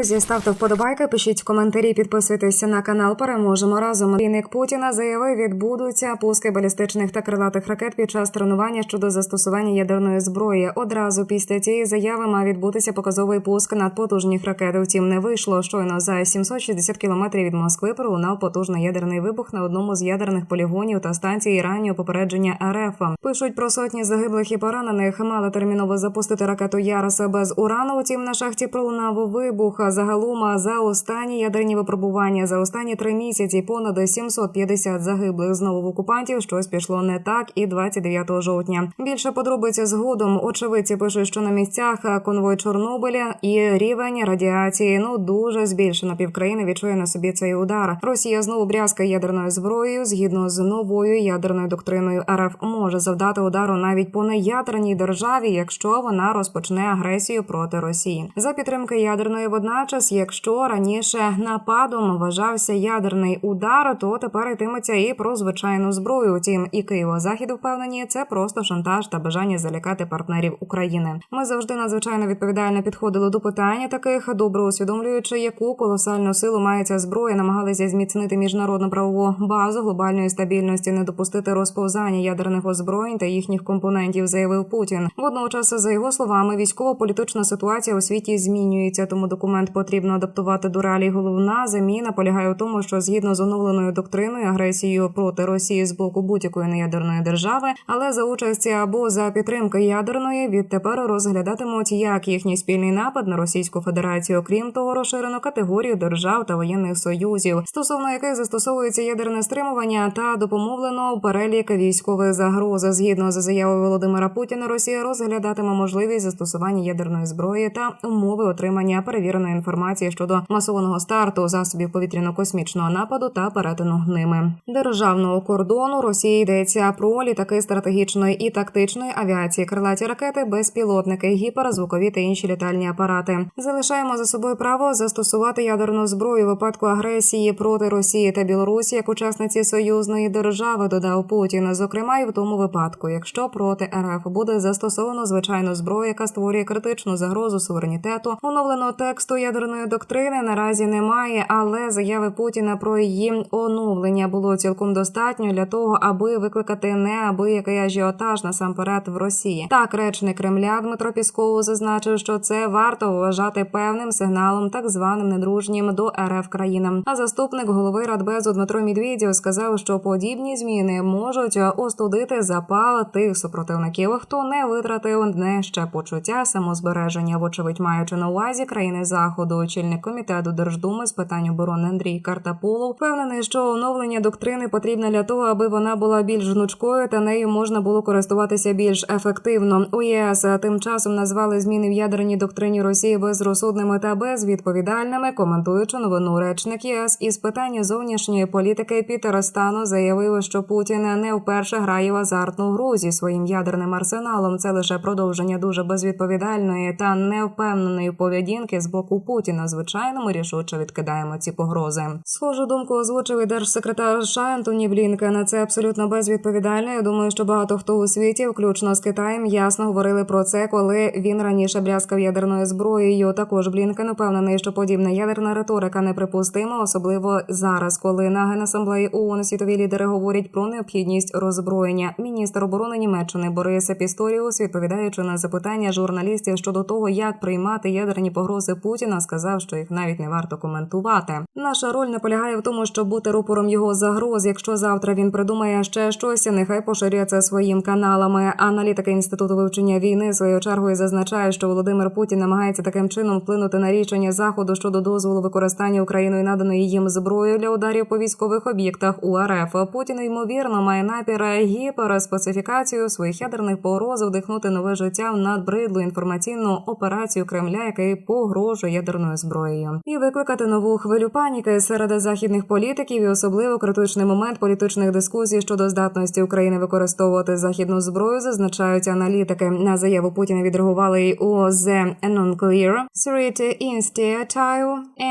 Друзі, ставте вподобайки, пишіть коментарі, підписуйтесь на канал. Переможемо разом. Війник Путіна заявив, відбудуться пуски балістичних та крилатих ракет під час тренування щодо застосування ядерної зброї. Одразу після цієї заяви мав відбутися показовий пуск надпотужних ракет. Втім, не вийшло. Щойно за 760 кілометрів від Москви пролунав потужний ядерний вибух на одному з ядерних полігонів та станції раннього попередження РФ. Пишуть про сотні загиблих і поранених. Мали терміново запустити ракету Яроса без урану. Утім, на шахті пролунав вибух. Загалом за останні ядерні випробування за останні три місяці понад 750 загиблих знову в окупантів. Щось пішло не так. І 29 жовтня. Більше подробиць згодом. Очевидці пишуть, що на місцях конвой Чорнобиля і рівень радіації ну дуже збільшено. Півкраїни відчує на собі цей удар. Росія знову брязкає ядерною зброєю. Згідно з новою ядерною доктриною, РФ може завдати удару навіть по неядерній державі, якщо вона розпочне агресію проти Росії за підтримки ядерної. Водночас, якщо раніше нападом вважався ядерний удар, то тепер йтиметься і про звичайну зброю. Утім, і Києво-Захід впевнені, це просто шантаж та бажання залякати партнерів України. Ми завжди надзвичайно відповідально підходили до питання таких, добре усвідомлюючи, яку колосальну силу має ця зброя, намагалися зміцнити міжнародну правову базу глобальної стабільності, не допустити розповзання ядерних озброєнь та їхніх компонентів, заявив Путін. Водночас, за його словами, військово-політична ситуація у світі змінюється, тому документ потрібно адаптувати до реалій. Головна заміна полягає у тому, що згідно з оновленою доктриною агресією проти Росії з боку будь-якої неядерної держави, але за участі або за підтримки ядерної відтепер розглядатимуть як їхній спільний напад на Російську Федерацію. Окрім того, розширено категорію держав та воєнних союзів, стосовно яких застосовується ядерне стримування та допомовлено перелік військових загроз. Згідно з заявою Володимира Путіна, Росія розглядатиме можливість застосування ядерної зброї та умови отримання перевіреної інформації щодо масованого старту засобів повітряно-космічного нападу та перетину ними державного кордону Росії йдеться про літаки стратегічної і тактичної авіації, крилаті ракети, безпілотники, гіперзвукові та інші літальні апарати. Залишаємо за собою право застосувати ядерну зброю випадку агресії проти Росії та Білорусі як учасниці союзної держави. Додав Путін. Зокрема, і в тому випадку, якщо проти РФ буде застосовано звичайну зброю, яка створює критичну загрозу суверенітету, оновленого тексту ядерної доктрини наразі немає, але заяви Путіна про її оновлення було цілком достатньо для того, аби викликати неабиякий ажіотаж насамперед в Росії. Так, речник Кремля Дмитро Пісков зазначив, що це варто вважати певним сигналом, так званим недружнім до РФ країнам. А заступник голови Радбезу Дмитро Медведєв сказав, що подібні зміни можуть остудити запал тих супротивників, хто не витратив не ще почуття самозбереження, вочевидь маючи на увазі країни заходу. Очільник комітету Держдуми з питань оборони Андрій Картаполов впевнений, що оновлення доктрини потрібне для того, аби вона була більш гнучкою та нею можна було користуватися більш ефективно. У ЄС тим часом назвали зміни в ядерній доктрині Росії безрозсудними та безвідповідальними. Коментуючи новину речник ЄС із питання зовнішньої політики Пітер Стану заявив, що Путін не вперше грає в азартну гру зі своїм ядерним арсеналом. Це лише продовження дуже безвідповідальної та невпевненої поведінки з боку Путіна. Звичайно, ми рішуче відкидаємо ці погрози. Схожу думку озвучив і держсекретар США Антоні Блінкен. Це абсолютно безвідповідально. Я думаю, що багато хто у світі, включно з Китаєм, ясно говорили про це, коли він раніше бляскав ядерною зброєю. Також Блінкен впевнений, що подібна ядерна риторика неприпустима, особливо зараз, коли на генасамблеї ООН світові лідери говорять про необхідність роззброєння. Міністр оборони Німеччини Борис Пісторіус, відповідаючи на запитання журналістів щодо того, як приймати ядерні погрози Путіна, сказав, що їх навіть не варто коментувати. Наша роль не полягає в тому, щоб бути рупором його загроз. Якщо завтра він придумає ще щось, нехай поширює це своїм каналами. Аналітики інституту вивчення війни своєю чергою зазначають, що Володимир Путін намагається таким чином вплинути на рішення заходу щодо дозволу використання Україною наданої їм зброї для ударів по військових об'єктах у РФ. Путін ймовірно має напір гіперспецифікацію своїх ядерних погроз вдихнути нове життя в надбридлу інформаційну операцію Кремля, який погрожує ядерною зброєю, і викликати нову хвилю паніки серед західних політиків, і особливо критичний момент політичних дискусій щодо здатності України використовувати західну зброю, зазначають аналітики. На заяву Путіна відреагували й The Non-Clear Security Institute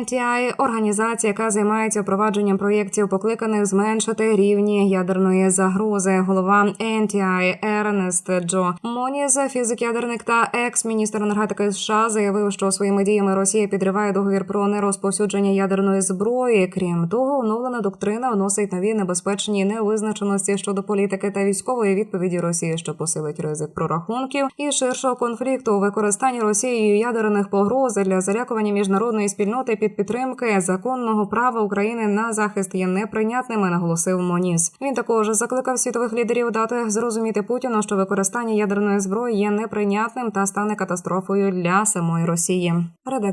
NTI, організація, яка займається впровадженням проєктів, покликаних зменшити рівні ядерної загрози. Голова NTI Ернест Джо Моніс, фізик ядерник та екс-міністр енергетики США, заявив, що своїми діями Росія Росія підриває договір про нерозповсюдження ядерної зброї. Крім того, оновлена доктрина вносить нові небезпечні невизначеності щодо політики та військової відповіді Росії, що посилить ризик прорахунків і ширшого конфлікту у використанні Росією ядерних погроз для залякування міжнародної спільноти під підтримки законного права України на захист є неприйнятними. Наголосив Моніс. Він також закликав світових лідерів дати зрозуміти Путіну, що використання ядерної зброї є неприйнятним та стане катастрофою для самої Росії.